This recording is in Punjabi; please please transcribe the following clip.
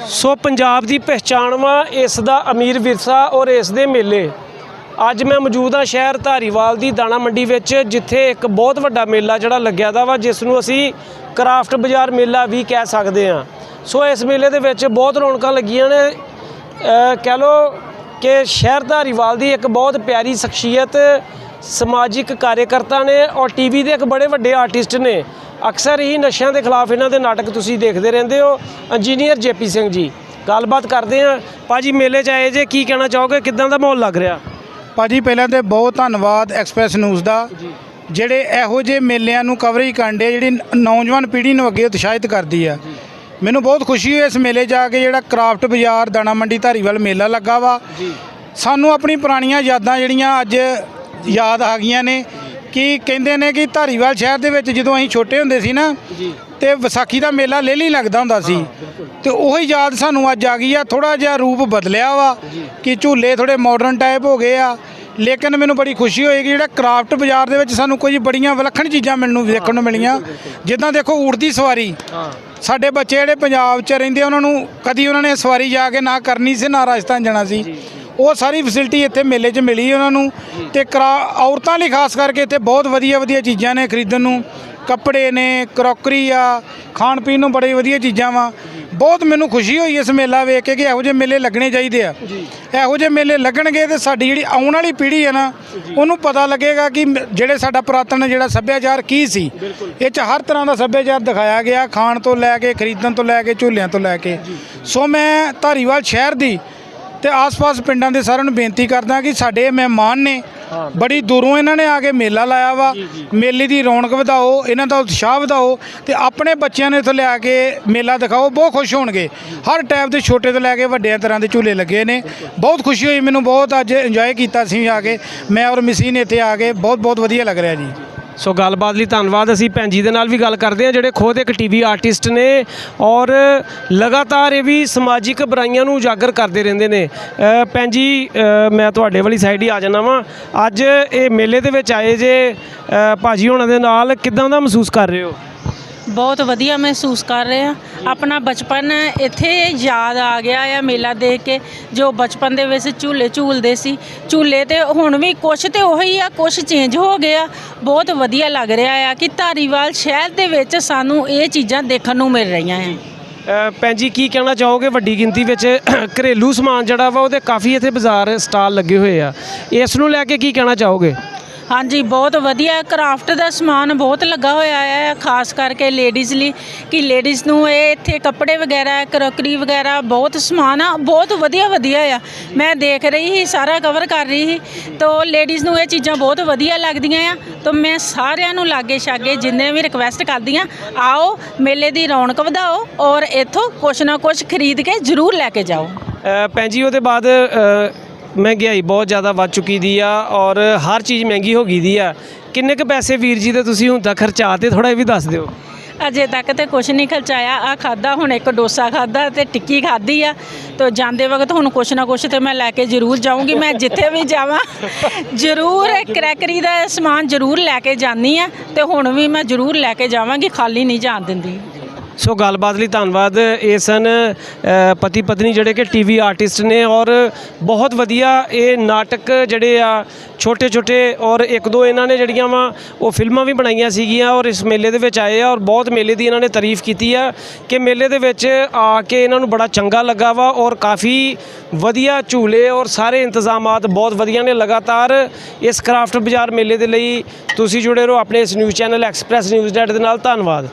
ਸੋ ਪੰਜਾਬ ਦੀ ਪਹਿਚਾਣ ਵਾ ਇਸ ਦਾ ਅਮੀਰ ਵਿਰਸਾ ਔਰ ਇਸ ਦੇ ਮੇਲੇ। ਅੱਜ ਮੈਂ ਮੌਜੂਦ ਹਾਂ ਸ਼ਹਿਰ ਧਾਰੀਵਾਲ ਦੀ ਦਾਣਾ ਮੰਡੀ ਵਿੱਚ, ਜਿੱਥੇ ਇੱਕ ਬਹੁਤ ਵੱਡਾ ਮੇਲਾ ਜਿਹੜਾ ਲੱਗਿਆ ਦਾ ਵਾ ਜਿਸ ਨੂੰ ਅਸੀਂ ਕਰਾਫਟ ਬਾਜ਼ਾਰ ਮੇਲਾ ਵੀ ਕਹਿ ਸਕਦੇ ਹਾਂ। ਸੋ ਇਸ ਮੇਲੇ ਦੇ ਵਿੱਚ ਬਹੁਤ ਰੌਣਕਾਂ ਲੱਗੀਆਂ ਨੇ। ਕਹਿ ਲੋ ਕਿ ਸ਼ਹਿਰ ਧਾਰੀਵਾਲ ਦੀ ਇੱਕ ਬਹੁਤ ਪਿਆਰੀ ਸ਼ਖਸੀਅਤ, ਸਮਾਜਿਕ ਕਾਰਜਕਰਤਾ ਨੇ ਔਰ ਟੀਵੀ ਦੇ ਇੱਕ ਬੜੇ ਵੱਡੇ ਆਰਟਿਸਟ ਨੇ। ਅਕਸਰ ਹੀ ਨਸ਼ਿਆਂ ਦੇ ਖਿਲਾਫ ਇਹਨਾਂ ਦੇ ਨਾਟਕ ਤੁਸੀਂ ਦੇਖਦੇ ਰਹਿੰਦੇ ਹੋ। ਇੰਜੀਨੀਅਰ ਜੇਪੀ ਸਿੰਘ ਜੀ ਗੱਲਬਾਤ ਕਰਦੇ ਹਾਂ। ਭਾਜੀ ਮੇਲੇ 'ਚ ਆਏ ਜੇ ਕੀ ਕਹਿਣਾ ਚਾਹੋਗੇ? ਕਿਦਾਂ ਦਾ ਮਾਹੌਲ ਲੱਗ ਰਿਹਾ? ਭਾਜੀ ਪਹਿਲਾਂ ਤੇ ਬਹੁਤ ਧੰਨਵਾਦ ਐਕਸਪ੍ਰੈਸ ਨਿਊਜ਼ ਦਾ। ਜਿਹੜੇ ਇਹੋ ਜਿਹੇ ਮੇਲਿਆਂ ਨੂੰ ਕਵਰੇਜ ਕਰਦੇ ਜਿਹੜੀ ਨੌਜਵਾਨ ਪੀੜ੍ਹੀ ਨੂੰ ਅੱਗੇ ਉਤਸ਼ਾਹਿਤ ਕਰਦੀ ਆ। ਮੈਨੂੰ ਬਹੁਤ ਖੁਸ਼ੀ ਹੋਈ ਇਸ ਮੇਲੇ ਜਾ ਕੇ ਜਿਹੜਾ ਕਰਾਫਟ ਬਾਜ਼ਾਰ ਦਾਣਾ ਮੰਡੀ ਧਾਰੀਵਾਲ ਮੇਲਾ ਲੱਗਾ ਵਾ। ਸਾਨੂੰ ਆਪਣੀ ਪੁਰਾਣੀਆਂ ਯਾਦਾਂ ਜਿਹੜੀਆਂ ਅੱਜ ਯਾਦ ਆ ਗਈਆਂ ਨੇ। ਕਿ ਕਹਿੰਦੇ ਨੇ ਕਿ ਧਾਰੀਵਾਲ ਸ਼ਹਿਰ ਦੇ ਵਿੱਚ ਜਦੋਂ ਅਸੀਂ ਛੋਟੇ ਹੁੰਦੇ ਸੀ ਨਾ ਜੀ। ਤੇ ਵਿਸਾਖੀ ਦਾ ਮੇਲਾ ਲੇਲੀ ਲੱਗਦਾ ਹੁੰਦਾ ਸੀ। ਤੇ ਉਹੀ ਯਾਦ ਸਾਨੂੰ ਅੱਜ ਆ ਗਈ ਆ ਥੋੜਾ ਜਿਹਾ ਰੂਪ ਬਦਲਿਆ ਵਾ ਕਿ ਝੂਲੇ ਥੋੜੇ ਮਾਡਰਨ ਟਾਈਪ ਹੋ ਗਏ ਆ। ਲੇਕਿਨ ਮੈਨੂੰ ਬੜੀ ਖੁਸ਼ੀ ਹੋਏਗੀ ਜਿਹੜਾ ਕਰਾਫਟ ਬਾਜ਼ਾਰ ਦੇ ਵਿੱਚ ਸਾਨੂੰ ਕੁਝ ਬੜੀਆਂ ਵਿਲੱਖਣ ਚੀਜ਼ਾਂ ਮਿਲਣ ਨੂੰ ਦੇਖਣ ਨੂੰ ਮਿਲੀਆਂ। ਜਿੱਦਾਂ ਦੇਖੋ ਊਠ ਦੀ ਸਵਾਰੀ। ਹਾਂ। ਸਾਡੇ ਬੱਚੇ ਜਿਹੜੇ ਪੰਜਾਬ 'ਚ ਰਹਿੰਦੇ ਉਹਨਾਂ ਨੂੰ ਕਦੀ ਉਹਨਾਂ ਨੇ ਸਵਾਰੀ ਜਾ ਕੇ ਨਾ ਕਰਨੀ ਸੀ ਨਾ ਰਾਜਸਥਾਨ ਜਾਣਾ ਸੀ। ਉਹ ਸਾਰੀ ਫੈਸਿਲਿਟੀ ਇੱਥੇ ਮੇਲੇ 'ਚ ਮਿਲੀ ਉਹਨਾਂ ਨੂੰ ਤੇ ਕਰਾ ਔਰਤਾਂ ਲਈ ਖਾਸ ਕਰਕੇ ਇੱਥੇ ਬਹੁਤ ਵਧੀਆ ਵਧੀਆ ਚੀਜ਼ਾਂ ਨੇ ਖਰੀਦਣ ਨੂੰ। ਕੱਪੜੇ ਨੇ ਕਰੋਕਰੀ ਆ ਖਾਣ ਪੀਣ ਨੂੰ ਬੜੀ ਵਧੀਆ ਚੀਜ਼ਾਂ ਵਾ। ਬਹੁਤ ਮੈਨੂੰ ਖੁਸ਼ੀ ਹੋਈ ਇਸ ਮੇਲਾ ਵੇਖ ਕੇ ਕਿ ਇਹੋ ਜਿਹੇ ਮੇਲੇ ਲੱਗਣੇ ਚਾਹੀਦੇ ਆ। ਇਹੋ ਜਿਹੇ ਮੇਲੇ ਲੱਗਣਗੇ ਤੇ ਸਾਡੀ ਜਿਹੜੀ ਆਉਣ ਵਾਲੀ ਪੀੜ੍ਹੀ ਹੈ ਨਾ ਉਹਨੂੰ ਪਤਾ ਲੱਗੇਗਾ ਕਿ ਜਿਹੜੇ ਸਾਡਾ ਪੁਰਾਤਨ ਜਿਹੜਾ ਸੱਭਿਆਚਾਰ ਕੀ ਸੀ। ਇਹ ਚ ਹਰ ਤਰ੍ਹਾਂ ਦਾ ਸੱਭਿਆਚਾਰ ਦਿਖਾਇਆ ਗਿਆ ਖਾਣ ਤੋਂ ਲੈ ਕੇ ਖਰੀਦਣ ਤੋਂ ਲੈ ਕੇ ਝੂਲਿਆਂ ਤੋਂ ਲੈ ਕੇ। ਸੋ ਮੈਂ ਧਾਰੀਵਾਲ ਸ਼ਹਿਰ ਦੀ ਤੇ ਆਸ-ਪਾਸ ਪਿੰਡਾਂ ਦੇ ਸਾਰਿਆਂ ਨੂੰ ਬੇਨਤੀ ਕਰਦਾ ਕਿ ਸਾਡੇ ਮਹਿਮਾਨ ਨੇ ਬੜੀ ਦੂਰੋਂ ਇਹਨਾਂ ਨੇ ਆ ਕੇ ਮੇਲਾ ਲਾਇਆ ਵਾ। ਮੇਲੇ ਦੀ ਰੌਣਕ ਵਧਾਓ ਇਹਨਾਂ ਦਾ ਉਤਸ਼ਾਹ ਵਧਾਓ ਤੇ ਆਪਣੇ ਬੱਚਿਆਂ ਨੂੰ ਇੱਥੇ ਲਿਆ ਕੇ ਮੇਲਾ ਦਿਖਾਓ ਬਹੁਤ ਖੁਸ਼ ਹੋਣਗੇ। ਹਰ ਟਾਈਪ ਦੇ ਛੋਟੇ ਤੋਂ ਲੈ ਕੇ ਵੱਡਿਆਂ ਤਰ੍ਹਾਂ ਦੇ ਝੂਲੇ ਲੱਗੇ ਨੇ। ਬਹੁਤ ਖੁਸ਼ੀ ਹੋਈ ਮੈਨੂੰ ਬਹੁਤ ਅੱਜ ਇੰਜੋਏ ਕੀਤਾ ਸੀ ਆ ਕੇ। ਮੈਂ ਔਰ ਮਿਸੀ ਨੇ ਇੱਥੇ ਆ ਕੇ ਬਹੁਤ ਬਹੁਤ ਵਧੀਆ ਲੱਗ ਰਿਹਾ ਜੀ। ਸੋ ਗੱਲਬਾਤ ਲਈ ਧੰਨਵਾਦ। ਅਸੀਂ ਭੈਣ ਜੀ ਦੇ ਨਾਲ ਵੀ ਗੱਲ ਕਰਦੇ ਹਾਂ ਜਿਹੜੇ ਖੁਦ ਇੱਕ ਟੀਵੀ ਆਰਟਿਸਟ ਨੇ ਔਰ ਲਗਾਤਾਰ ਇਹ ਵੀ ਸਮਾਜਿਕ ਬੁਰਾਈਆਂ ਨੂੰ ਉਜਾਗਰ ਕਰਦੇ ਰਹਿੰਦੇ ਨੇ। ਅ, ਭੈਣ ਜੀ ਅ, ਮੈਂ ਤੁਹਾਡੇ ਵਾਲੀ ਸਾਈਡ ਹੀ ਆ ਜਾਣਾ ਵਾਂ। ਅੱਜ ਇਹ ਮੇਲੇ ਦੇ ਵਿੱਚ ਆਏ ਜੇ ਅ, ਭਾਜੀ ਹੋਣਾ ਦੇ ਨਾਲ ਕਿਦਾਂ ਦਾ ਮਹਿਸੂਸ ਕਰ ਰਹੇ ਹੋ? ਬਹੁਤ ਵਧੀਆ ਮਹਿਸੂਸ ਕਰ ਰਹੇ ਆ। ਆਪਣਾ ਬਚਪਨ ਇੱਥੇ ਯਾਦ ਆ ਗਿਆ ਆ ਮੇਲਾ ਦੇਖ ਕੇ, ਜੋ ਬਚਪਨ ਦੇ ਵਿੱਚ ਝੂਲੇ ਝੂਲਦੇ ਸੀ। ਝੂਲੇ ਤੇ ਹੁਣ ਵੀ ਕੁਛ ਤੇ ਉਹੀ ਆ, ਕੁਛ ਚੇਂਜ ਹੋ ਗਿਆ। ਬਹੁਤ ਵਧੀਆ ਲੱਗ ਰਿਹਾ ਆ ਕਿ ਧਾਰੀਵਾਲ ਸ਼ਹਿਰ ਦੇ ਵਿੱਚ ਸਾਨੂੰ ਇਹ ਚੀਜ਼ਾਂ ਦੇਖਣ ਨੂੰ ਮਿਲ ਰਹੀਆਂ ਆ। ਭੈਣ ਜੀ, ਕੀ ਕਹਿਣਾ ਚਾਹੋਗੇ? ਵੱਡੀ ਗਿਣਤੀ ਵਿੱਚ ਘਰੇਲੂ ਸਮਾਨ ਜਿਹੜਾ ਵਾ, ਉਹਦੇ ਕਾਫੀ ਇੱਥੇ ਬਾਜ਼ਾਰ ਸਟਾਲ ਲੱਗੇ ਹੋਏ ਆ। ਇਸ ਨੂੰ ਲੈ ਕੇ ਕੀ ਕਹਿਣਾ ਚਾਹੋਗੇ? ਹਾਂਜੀ, ਬਹੁਤ ਵਧੀਆ ਕਰਾਫਟ ਦਾ ਸਮਾਨ ਬਹੁਤ ਲੱਗਾ ਹੋਇਆ ਹੈ, ਖਾਸ ਕਰਕੇ ਲੇਡੀਜ਼ ਲਈ, ਕਿ ਲੇਡੀਜ਼ ਨੂੰ ਇਹ ਇੱਥੇ ਕੱਪੜੇ ਵਗੈਰਾ ਕਰੋਕਰੀ ਵਗੈਰਾ ਬਹੁਤ ਸਮਾਨ ਆ, ਬਹੁਤ ਵਧੀਆ ਵਧੀਆ ਆ। ਮੈਂ ਦੇਖ ਰਹੀ ਸੀ, ਸਾਰਾ ਕਵਰ ਕਰ ਰਹੀ ਸੀ, ਤੋ ਲੇਡੀਜ਼ ਨੂੰ ਇਹ ਚੀਜ਼ਾਂ ਬਹੁਤ ਵਧੀਆ ਲੱਗਦੀਆਂ ਆ, ਤਾਂ ਮੈਂ ਸਾਰਿਆਂ ਨੂੰ ਲਾਗੇ ਛਾਗੇ ਜਿੰਨੇ ਵੀ ਰਿਕਵੈਸਟ ਕਰਦੀ ਆ ਆਓ, ਮੇਲੇ ਦੀ ਰੌਣਕ ਵਧਾਓ ਔਰ ਇੱਥੋਂ ਕੁਛ ਨਾ ਕੁਛ ਖਰੀਦ ਕੇ ਜ਼ਰੂਰ ਲੈ ਕੇ ਜਾਓ। ਭੈਣ ਜੀ, ਉਹਦੇ ਬਾਅਦ ਮਹਿੰਗਾਈ ਬਹੁਤ ਜ਼ਿਆਦਾ ਵੱਧ ਚੁੱਕੀ ਦੀ ਆ ਔਰ ਹਰ ਚੀਜ਼ ਮਹਿੰਗੀ ਹੋ ਗਈ ਦੀ ਆ। ਕਿੰਨੇ ਕੁ ਪੈਸੇ ਵੀਰ ਜੀ ਦੇ ਤੁਸੀਂ ਹੁਣ ਤੱਕ ਖਰਚਾ ਤੇ ਥੋੜਾ ਇਹ ਵੀ ਦੱਸ ਦਿਓ। ਅਜੇ ਤੱਕ ਤੇ ਕੁਛ ਨਹੀਂ ਖਰਚਾਇਆ। ਆ ਖਾਦਾ ਹੁਣ ਇੱਕ ਡੋਸਾ ਖਾਦਾ ਤੇ ਟਿੱਕੀ ਖਾਦੀ ਆ। ਤੇ ਜਾਂਦੇ ਵਕਤ ਹੁਣ ਕੁਛ ਨਾ ਕੁਛ ਤੇ ਮੈਂ ਲੈ ਕੇ ਜ਼ਰੂਰ ਜਾਊਂਗੀ। ਮੈਂ ਜਿੱਥੇ ਵੀ ਜਾਵਾਂ, ਜ਼ਰੂਰ ਕਰੈਕਰੀ ਦਾ ਸਮਾਨ ਜ਼ਰੂਰ ਲੈ ਕੇ ਜਾਂਦੀ ਆ ਤੇ ਹੁਣ ਵੀ ਮੈਂ ਜ਼ਰੂਰ ਲੈ ਕੇ ਜਾਵਾਂਗੀ, ਖਾਲੀ ਨਹੀਂ ਜਾਣ ਦਿੰਦੀ। ਸੋ ਗੱਲਬਾਤ ਲਈ ਧੰਨਵਾਦ ਇਹ ਸਨ ਪਤੀ ਪਤਨੀ ਜਿਹੜੇ ਕਿ ਟੀਵੀ ਆਰਟਿਸਟ ਨੇ ਔਰ ਬਹੁਤ ਵਧੀਆ ਇਹ ਨਾਟਕ ਜਿਹੜੇ ਆ, ਛੋਟੇ ਛੋਟੇ ਔਰ ਇੱਕ ਦੋ ਇਹਨਾਂ ਨੇ ਜਿਹੜੀਆਂ ਵਾ, ਉਹ ਫਿਲਮਾਂ ਵੀ ਬਣਾਈਆਂ ਸੀਗੀਆਂ ਔਰ ਇਸ ਮੇਲੇ ਦੇ ਵਿੱਚ ਆਏ ਆ ਔਰ ਬਹੁਤ ਮੇਲੇ ਦੀ ਇਹਨਾਂ ਨੇ ਤਾਰੀਫ ਕੀਤੀ ਆ ਕਿ ਮੇਲੇ ਦੇ ਵਿੱਚ ਆ ਕੇ ਇਹਨਾਂ ਨੂੰ ਬੜਾ ਚੰਗਾ ਲੱਗਾ ਵਾ ਔਰ ਕਾਫੀ ਵਧੀਆ ਝੂਲੇ ਔਰ ਸਾਰੇ ਇੰਤਜ਼ਾਮਾਤ ਬਹੁਤ ਵਧੀਆ ਨੇ ਲਗਾਤਾਰ ਇਸ ਕਰਾਫਟ ਬਾਜ਼ਾਰ ਮੇਲੇ ਦੇ ਲਈ। ਤੁਸੀਂ ਜੁੜੇ ਰਹੋ ਆਪਣੇ ਇਸ ਨਿਊਜ਼ ਚੈਨਲ ਐਕਸਪ੍ਰੈਸ ਨਿਊਜ਼ ਡੈਟ ਦੇ ਨਾਲ। ਧੰਨਵਾਦ।